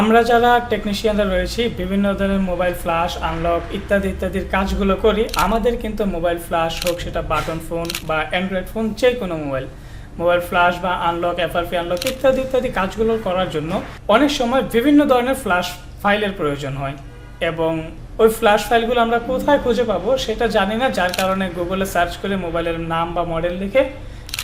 আমরা যারা টেকনিশিয়ানরা রয়েছি, বিভিন্ন ধরনের মোবাইল ফ্ল্যাশ আনলক ইত্যাদি, ইত্যাদির কাজগুলো করি, আমাদের কিন্তু মোবাইল ফ্ল্যাশ হোক সেটা বাটন ফোন বা অ্যান্ড্রয়েড ফোন যে কোনো মোবাইল মোবাইল ফ্ল্যাশ বা আনলক এফআরপি আনলক ইত্যাদি ইত্যাদি কাজগুলো করার জন্য অনেক সময় বিভিন্ন ধরনের ফ্ল্যাশ ফাইলের প্রয়োজন হয়। এবং ওই ফ্ল্যাশ ফাইলগুলো আমরা কোথায় খুঁজে পাবো সেটা জানি না, যার কারণে গুগলে সার্চ করে মোবাইলের নাম বা মডেল লিখে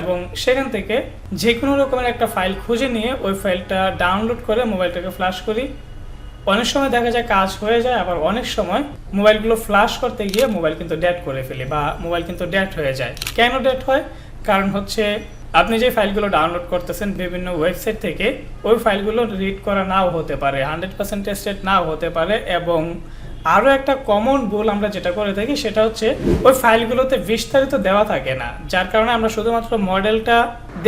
এবং সেখান থেকে যে কোনো রকমের একটা ফাইল খুঁজে নিয়ে ওই ফাইলটা ডাউনলোড করে মোবাইলটাকে ফ্ল্যাশ করি। অনেক সময় দেখা যায় কাজ হয়ে যায়, আবার অনেক সময় মোবাইলগুলো ফ্ল্যাশ করতে গিয়ে মোবাইল কিন্তু ডেট করে ফেলি বা মোবাইল কিন্তু ডেট হয়ে যায়। কেন ডেট হয়? কারণ হচ্ছে আপনি যে ফাইলগুলো ডাউনলোড করতেছেন বিভিন্ন ওয়েবসাইট থেকে, ওই ফাইলগুলো রিড করা নাও হতে পারে হান্ড্রেড পার্সেন্ট টেস্টেড নাও হতে পারে এবং আরও একটা কমন ভুল আমরা যেটা করে থাকি সেটা হচ্ছে ওই ফাইলগুলোতে বিস্তারিত দেওয়া থাকে না। যার কারণে আমরা শুধুমাত্র মডেলটা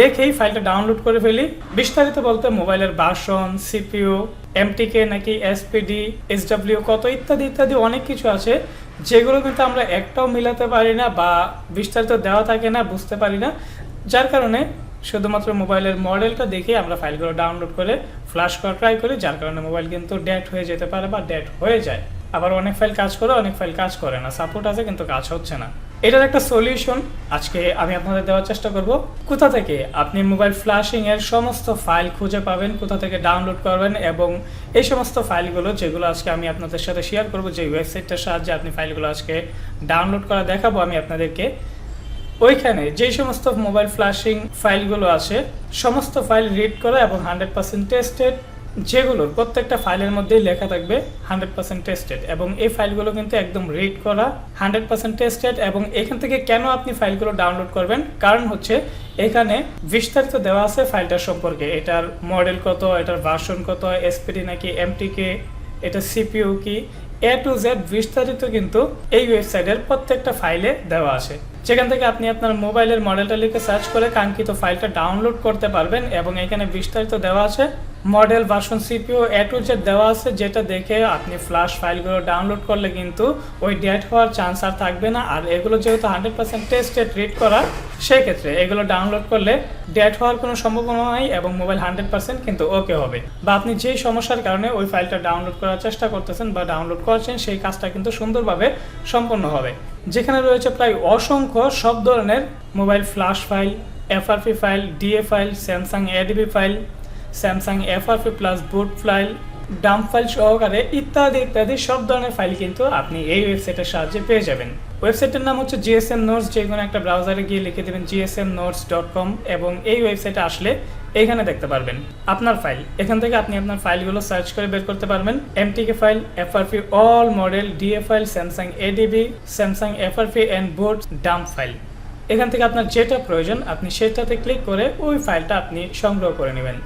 দেখেই ফাইলটা ডাউনলোড করে ফেলি। বিস্তারিত বলতে মোবাইলের বাসন সিপিইউ এমটিকে নাকি এসপিডি এসডাব্লিউ কত ইত্যাদি ইত্যাদি অনেক কিছু আছে। যেগুলো কিন্তু আমরা একটাও মিলাতে পারি না বা বিস্তারিত দেওয়া থাকে না, বুঝতে পারি না। যার কারণে শুধুমাত্র মোবাইলের মডেলটা দেখে আমরা ফাইলগুলো ডাউনলোড করে ফ্ল্যাশ করা ট্রাই করি, যার কারণে মোবাইল কিন্তু ডেট হয়ে যেতে পারে বা ডেট হয়ে যায়। আবার অনেক ফাইল কাজ করে, অনেক ফাইল কাজ করে না। সাপোর্ট আছে কিন্তু কাজ হচ্ছে না। এটার একটা সলিউশন আজকে আমি আপনাদের দেওয়ার চেষ্টা করব। কোথা থেকে আপনি মোবাইল ফ্ল্যাশিং এর সমস্ত ফাইল খুঁজে পাবেন, কোথা থেকে ডাউনলোড করবেন এবং এই সমস্ত ফাইলগুলো যেগুলো আজকে আমি আপনাদের সাথে শেয়ার করব, যে ওয়েবসাইটটার সাহায্যে আপনি ফাইলগুলো আজকে ডাউনলোড করা দেখাবো আমি আপনাদেরকে। ওইখানে যে সমস্ত মোবাইল ফ্ল্যাশিং ফাইলগুলো আছে, সমস্ত ফাইল রিড করা এবং হান্ড্রেড পার্সেন্ট টেস্টেড যেগুলোর প্রত্যেকটা ফাইলের মধ্যেই লেখা থাকবে হান্ড্রেড পার্সেন্ট টেস্টেড এবং এই ফাইলগুলো কিন্তু একদম রিড করা হান্ড্রেড পার্সেন্ট টেস্টেড এবং এখান থেকে কেন আপনি ফাইলগুলো ডাউনলোড করবেন? কারণ হচ্ছে এখানে বিস্তারিত দেওয়া আছে ফাইলটার সম্পর্কে। এটার মডেল কত, এটার ভার্সন কত এসপিডি নাকি এমটিকে এটা সিপিইউ কি? এ টু জেড বিস্তারিত কিন্তু এই ওয়েবসাইটের প্রত্যেকটা ফাইলে দেওয়া আছে। যেখান থেকে আপনি আপনার মোবাইলের মডেলটা লিখে সার্চ করে কাঙ্ক্ষিত ফাইলটা ডাউনলোড করতে পারবেন এবং এখানে বিস্তারিত দেওয়া আছে। Model version CPU A to Z দেওয়া আছে, যেটা দেখে আপনি ফ্ল্যাশ ফাইলগুলো ডাউনলোড করলে কিন্তু ওই ডেট হওয়ার চান্স আর থাকবে না। আর এগুলো যেহেতু হান্ড্রেড পার্সেন্ট টেস্টেড রিড করা সেই ক্ষেত্রে এগুলো ডাউনলোড করলে ডেট হওয়ার কোনো সম্ভাবনা নাই এবং মোবাইল হান্ড্রেড পার্সেন্ট কিন্তু ওকে হবে। বা আপনি যেই সমস্যার কারণে ওই ফাইলটা ডাউনলোড করার চেষ্টা করতেছেন বা ডাউনলোড করছেন, সেই কাজটা কিন্তু সুন্দরভাবে সম্পন্ন হবে। যেখানে রয়েছে প্রায় অসংখ্য সব ধরনের mobile flash file, FRP file, DA file, Samsung ADB file, Samsung FRP plus boot file, dump file সহকারে ইত্যাদি ইত্যাদি সব ধরনের ফাইল কিন্তু আপনি এই ওয়েবসাইটের সাহায্যে পেয়ে যাবেন। ওয়েবসাইটের নাম হচ্ছে জিএসএম নোটস, যে কোনো একটা ব্রাউজারে গিয়ে লিখে দেবেন জিএসএম নোটস ডট কম এবং এই ওয়েবসাইটে আসলে এইখানে দেখতে পারবেন আপনার ফাইল। এখান থেকে আপনি আপনার ফাইলগুলো সার্চ করে বের করতে পারবেন। MTK file, FRP, all model, DA file, Samsung ADB, Samsung FRP and board dump file. এখান থেকে আপনার যেটা প্রয়োজন, আপনি সেটাতে ক্লিক করে ওই ফাইলটা আপনি সংগ্রহ করে নেবেন।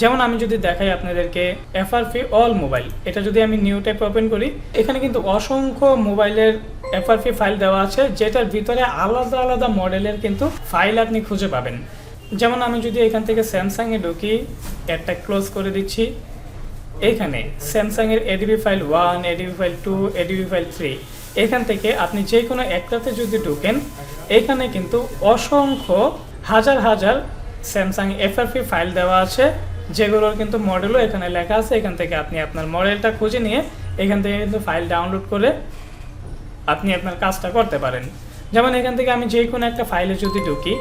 যেমন আমি যদি দেখাই আপনাদেরকে এফআরপি অল মোবাইল এটা যদি আমি নিউ টাইপ ওপেন করি, এখানে কিন্তু অসংখ্য মোবাইলের এফআরপি ফাইল দেওয়া আছে, যেটার ভিতরে আলাদা আলাদা মডেলের কিন্তু ফাইল আপনি খুঁজে পাবেন। যেমন আমি যদি এখান থেকে স্যামসাংয়ে ঢুকি একটা ক্লোজ করে দিচ্ছি। এখানে স্যামসাংয়ের ADB file one ADB file two ADB file three এখান থেকে আপনি যে কোনো একটাতে যদি ঢুকেন, এখানে কিন্তু অসংখ্য হাজার হাজার স্যামসাং এফআরপি ফাইল দেওয়া আছে। যেগুলোর কিন্তু মডেলও এখানে লেখা আছে, এখান থেকে আপনি আপনার মডেলটা খুঁজে নিয়ে এখান থেকে কিন্তু ফাইল ডাউনলোড করে আপনি আপনার কাজটা করতে পারেন। যেমন এখান থেকে আমি যে কোনো একটা ফাইলে যদি ঢুকি,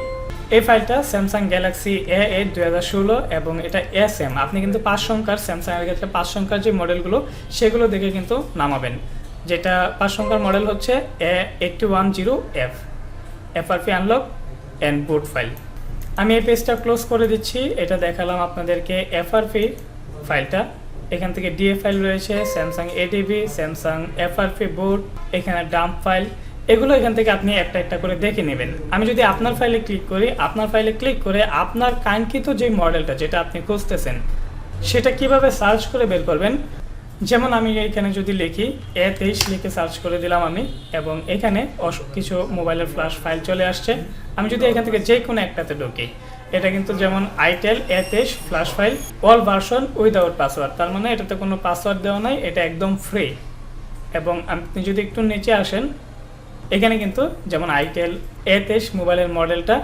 এই ফাইলটা স্যামসাং গ্যালাক্সি এ এইট দুই হাজার ষোলো এবং এটা এস এম আপনি কিন্তু পাঁচ সংখ্যার স্যামসাংয়ের ক্ষেত্রে পাঁচ সংখ্যার যে মডেলগুলো সেগুলো দেখে কিন্তু নামাবেন। যেটা পাঁচ সংখ্যার মডেল হচ্ছে A eighty one zero F FRP unlock and boot file আমি এই পেজটা ক্লোজ করে দিচ্ছি। এটা দেখালাম আপনাদেরকে এফআরপি ফাইলটা এখান থেকে ডিএ ফাইল রয়েছে Samsung ADB Samsung FRP boot এখানে ডাম্প ফাইল এগুলো এখান থেকে আপনি একটা একটা করে দেখে নেবেন। আমি যদি আপনার ফাইলে ক্লিক করি, আপনার ফাইলে ক্লিক করে আপনার কাঙ্ক্ষিত যে মডেলটা যেটা আপনি খুঁজতেছেন, সেটা কীভাবে সার্চ করে বের করবেন? যেমন আমি এখানে যদি লিখি, এ তেইশ লিখে সার্চ করে দিলাম আমি, এবং এখানে কিছু মোবাইলের ফ্ল্যাশ ফাইল চলে আসছে। আমি যদি এখান থেকে যে কোনো একটাতে ঢুকি, এটা কিন্তু যেমন আইটেল এ তেইশ flash file all version without password তার মানে এটাতে কোনো পাসওয়ার্ড দেওয়া নাই, এটা একদম ফ্রি এবং আপনি যদি একটু নিচে আসেন, এখানে কিন্তু যেমন আইটেল এ তেইশ মোবাইলের মডেলটা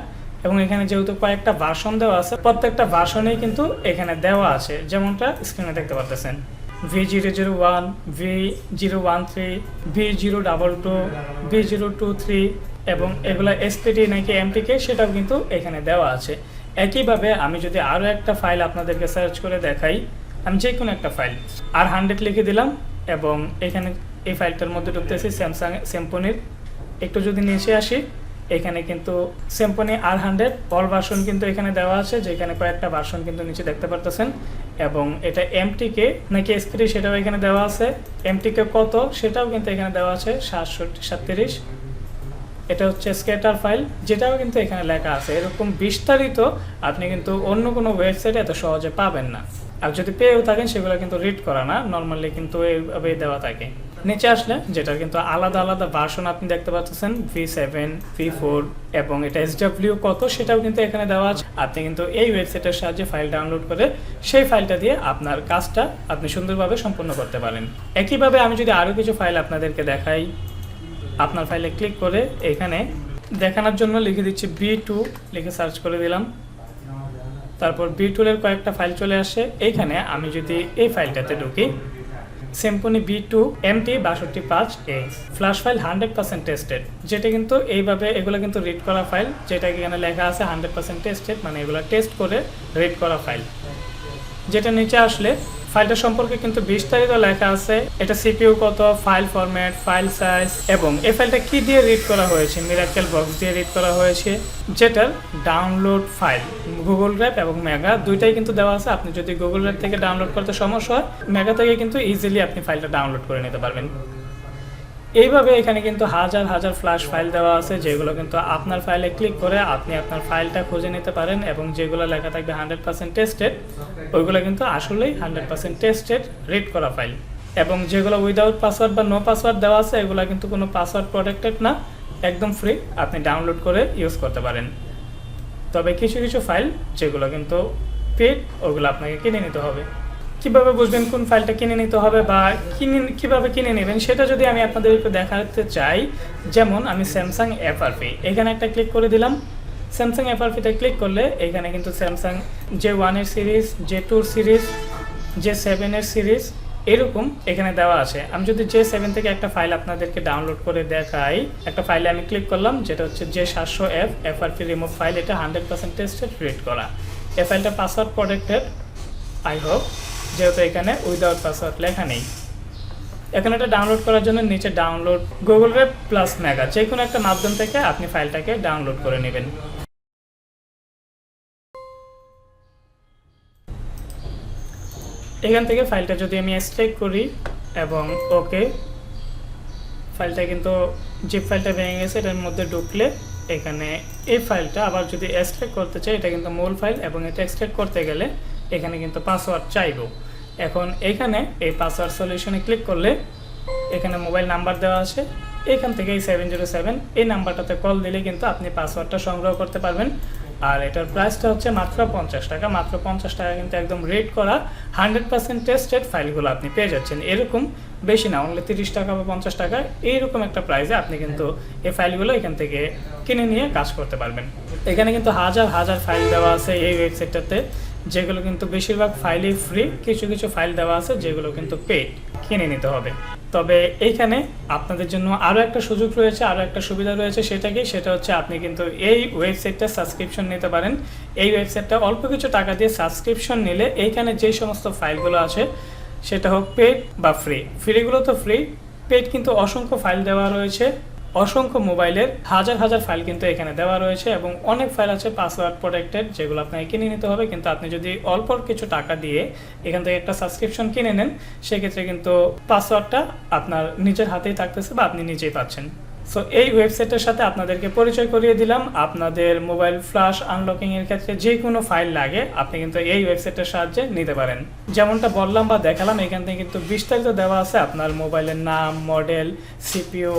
এবং এখানে যেহেতু কয়েকটা ভার্সন দেওয়া আছে, প্রত্যেকটা ভার্সনেই কিন্তু এখানে দেওয়া আছে, যেমনটা স্ক্রিনে দেখতে পাচ্ছেন V zero zero one V zero one three V zero double two V zero two three এবং এগুলো এসপিটি নাকি এমটিকে সেটাও কিন্তু এখানে দেওয়া আছে। একইভাবে আমি যদি আরও একটা ফাইল আপনাদেরকে সার্চ করে দেখাই, আমি যে কোনো একটা ফাইল আর হান্ড্রেড লিখে দিলাম এবং এখানে এই ফাইলটার মধ্যে ঢুকতেছি স্যামসাং স্যাম্পনির একটু যদি নিচে আসি এখানে কিন্তু Symphony R hundred all version কিন্তু এখানে দেওয়া আছে, যেখানে কয়েকটা ভার্সন কিন্তু নিচে দেখতে পারতেছেন। এবং এটা এমটিকে নাকি এসপিটি সেটাও এখানে দেওয়া আছে। এমটিকে কত, সেটাও কিন্তু এখানে দেওয়া আছে, সাতষট্টি, সাতত্রিশ। এটা হচ্ছে স্কেটার ফাইল যেটাও কিন্তু এখানে লেখা আছে। এরকম বিস্তারিত আপনি কিন্তু অন্য কোনো ওয়েবসাইটে এত সহজে পাবেন না। আর যদি পেয়েও থাকেন, সেগুলো কিন্তু রিড করা না। নর্মালি কিন্তু এইভাবে দেওয়া থাকে। নিচে আসলে, যেটার কিন্তু আলাদা আলাদা ভার্সন আপনি দেখতে পাচ্ছেন ভি সেভেন ভি ফোর এবং এটা এস ডাব্লিউ কত সেটাও কিন্তু এখানে দেওয়া আছে। আপনি কিন্তু এই ওয়েবসাইটের সাহায্যে ফাইল ডাউনলোড করে সেই ফাইলটা দিয়ে আপনার কাজটা আপনি সুন্দরভাবে সম্পূর্ণ করতে পারেন। একইভাবে আমি যদি আরও কিছু ফাইল আপনাদেরকে দেখাই, আপনার ফাইলে ক্লিক করে এখানে দেখানোর জন্য লিখে দিচ্ছি বি টু লিখে সার্চ করে দিলাম। তারপর বি টুলের কয়েকটা ফাইল চলে আসে। এইখানে আমি যদি এই ফাইলটাতে ঢুকি সিম্পনি বি টু এমটি বাষট্টি পাঁচ A flash file hundred percent tested যেটা কিন্তু এইভাবে এগুলো কিন্তু রিড করা ফাইল যেটা এখানে লেখা আছে হান্ড্রেড পার্সেন্ট টেস্টেড মানে এগুলো টেস্ট করে রিড করা ফাইল যেটা নিচে আসলে ফাইলটা সম্পর্কে কিন্তু বিস্তারিত লেখা আছে, এটা সিপিইউ কত ফাইল ফরম্যাট ফাইল সাইজ এবং এই ফাইলটা কি দিয়ে রিড করা হয়েছে মিরাকেল বক্স দিয়ে রিড করা হয়েছে, যেটার ডাউনলোড ফাইল গুগল ড্রাইভ এবং মেগা দুইটাই কিন্তু দেওয়া আছে। আপনি যদি গুগল ড্রাইভ থেকে ডাউনলোড করতে সমস্যা হয় মেগা থেকে কিন্তু ইজিলি আপনি ফাইলটা ডাউনলোড করে নিতে পারবেন। এইভাবে এখানে কিন্তু হাজার হাজার ফ্ল্যাশ ফাইল দেওয়া আছে, যেগুলো কিন্তু আপনার ফাইলে ক্লিক করে আপনি আপনার ফাইলটা খুঁজে নিতে পারেন এবং যেগুলো লেখা থাকবে হান্ড্রেড পার্সেন্ট টেস্টেড ওইগুলো কিন্তু আসলেই হান্ড্রেড পার্সেন্ট টেস্টেড রিড করা ফাইল এবং যেগুলো উইদাউট পাসওয়ার্ড বা নো পাসওয়ার্ড দেওয়া আছে, এগুলো কিন্তু কোনো পাসওয়ার্ড প্রোটেক্টেড না, একদম ফ্রি আপনি ডাউনলোড করে ইউজ করতে পারেন। তবে কিছু কিছু ফাইল যেগুলো কিন্তু পেড, ওগুলো আপনাকে কিনে নিতে হবে। কীভাবে বুঝবেন কোন ফাইলটা কিনে নিতে হবে বা কিনে, কীভাবে কিনে নেবেন সেটা যদি আমি আপনাদের একটু দেখাতে চাই, যেমন আমি স্যামসাং এফআরপি এখানে একটা ক্লিক করে দিলাম। স্যামসাং এফআরপিতে ক্লিক করলে এখানে কিন্তু স্যামসাং জে ওয়ানের সিরিজ জে টুর সিরিজ জে সেভেনের সিরিজ এরকম এখানে দেওয়া আছে। আমি যদি জে সেভেন থেকে একটা ফাইল আপনাদেরকে ডাউনলোড করে দেখাই, একটা ফাইলে আমি ক্লিক করলাম, যেটা হচ্ছে জে সাতশো এফ এফআরপি রিমুভ ফাইল এটা হান্ড্রেড পার্সেন্ট টেস্টেড রিড করা। এই ফাইলটা পাসওয়ার্ড প্রোটেক্টেড আই হোপ যেহেতু এখানে উইদাউট পাসওয়ার্ড লেখা নেই। এখানে এটা ডাউনলোড করার জন্য নিচে download Google web plus Mega যে কোনো একটা মাধ্যম থেকে আপনি ফাইলটাকে ডাউনলোড করে নেবেন। এখান থেকে ফাইলটা যদি আমি এক্সট্রেক্ট করি এবং ওকে ফাইলটা কিন্তু যে ফাইলটা ভেঙে গেছে, এটার মধ্যে ঢুকলে এখানে এই ফাইলটা আবার যদি এক্সট্রাক্ট করতে চাই, এটা কিন্তু মূল ফাইল এবং এটা এক্সট্রাক্ট করতে গেলে এখানে কিন্তু পাসওয়ার্ড চাইব। এখন এখানে এই পাসওয়ার্ড সলিউশনে ক্লিক করলে এখানে মোবাইল নাম্বার দেওয়া আছে, এখান থেকে এই সেভেন জিরো সেভেন এই নাম্বারটাতে কল দিলে কিন্তু আপনি পাসওয়ার্ডটা সংগ্রহ করতে পারবেন। আর এটার প্রাইসটা হচ্ছে মাত্র পঞ্চাশ টাকা। মাত্র পঞ্চাশ টাকা কিন্তু একদম রেট করা হান্ড্রেড পার্সেন্ট টেস্টেড ফাইলগুলো আপনি পেয়ে যাচ্ছেন। এরকম বেশি না অনলি তিরিশ টাকা বা পঞ্চাশ টাকা, এইরকম একটা প্রাইসে আপনি কিন্তু এই ফাইলগুলো এখান থেকে কিনে নিয়ে কাজ করতে পারবেন। এখানে কিন্তু হাজার হাজার ফাইল দেওয়া আছে এই ওয়েবসাইটটাতে যেগুলো কিন্তু বেশিরভাগ ফাইলই ফ্রি কিছু কিছু ফাইল দেওয়া আছে যেগুলো কিন্তু পেড কিনে নিতে হবে। তবে এইখানে আপনাদের জন্য আরও একটা সুযোগ রয়েছে আরও একটা সুবিধা রয়েছে সেটা কি সেটা হচ্ছে আপনি কিন্তু এই ওয়েবসাইটটা সাবস্ক্রিপশন নিতে পারেন। এই ওয়েবসাইটটা অল্প কিছু টাকা দিয়ে সাবস্ক্রিপশন নিলে এইখানে যে সমস্ত ফাইলগুলো আছে, সেটা হোক পেড বা ফ্রি। ফ্রিগুলো তো ফ্রি, পেড কিন্তু অসংখ্য ফাইল দেওয়া রয়েছে। অসংখ্য মোবাইলের হাজার হাজার ফাইল কিন্তু এখানে দেওয়া রয়েছে এবং অনেক ফাইল আছে পাসওয়ার্ড প্রোটেক্টেড যেগুলো আপনাকে কিনে নিতে হবে। কিন্তু আপনি যদি অল্প কিছু টাকা দিয়ে এখান থেকে একটা সাবস্ক্রিপশন কিনে নেন, সেক্ষেত্রে কিন্তু পাসওয়ার্ডটা আপনার নিজের হাতেই থাকতেছে বা আপনি নিজেই পাচ্ছেন। সো এই ওয়েবসাইটের সাথে আপনাদেরকে পরিচয় করিয়ে দিলাম। আপনাদের মোবাইল ফ্ল্যাশ আনলকিং এর ক্ষেত্রে যে কোনো ফাইল লাগে, আপনি কিন্তু এই ওয়েবসাইটের সাহায্যে নিতে পারেন। যেমনটা বললাম বা দেখালাম, এখান থেকে কিন্তু বিস্তারিত দেওয়া আছে। আপনার মোবাইলের নাম, model CPU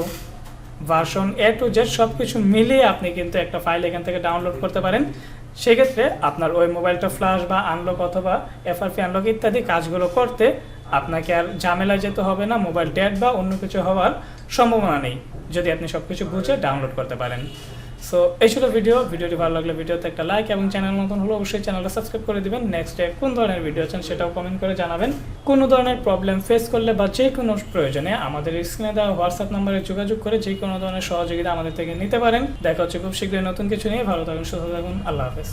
version A to Z সব কিছু মিলিয়ে আপনি কিন্তু একটা ফাইল এখান থেকে ডাউনলোড করতে পারেন। সেক্ষেত্রে আপনার ওই মোবাইলটা ফ্ল্যাশ বা আনলক অথবা এফআরপি আনলক ইত্যাদি কাজগুলো করতে আপনাকে আর ঝামেলা যেতে হবে না মোবাইল ডেট বা অন্য কিছু হওয়ার সম্ভাবনা নেই। যদি আপনি সব কিছু বুঝে ডাউনলোড করতে পারেন। সো এই ছিল ভিডিও ভিডিওটি ভালো লাগলে ভিডিওতে একটা লাইক এবং চ্যানেল নতুন হলে অবশ্যই চ্যানেলটা সাবস্ক্রাইব করে দিবেন। নেক্সট ডে কোন ধরনের ভিডিও আছেন সেটাও কমেন্ট করে জানাবেন। কোনো ধরনের প্রবলেম ফেস করলে বা যে কোনো প্রয়োজনে আমাদের স্ক্রিনে দেওয়া হোয়াটসঅ্যাপ নাম্বারে যোগাযোগ করে যে কোনো ধরনের সহযোগিতা আমাদের থেকে নিতে পারেন। দেখা হচ্ছে খুব শীঘ্রই নতুন কিছু নিয়ে। ভালো থাকুন, সুস্থ থাকুন। আল্লাহ হাফেজ।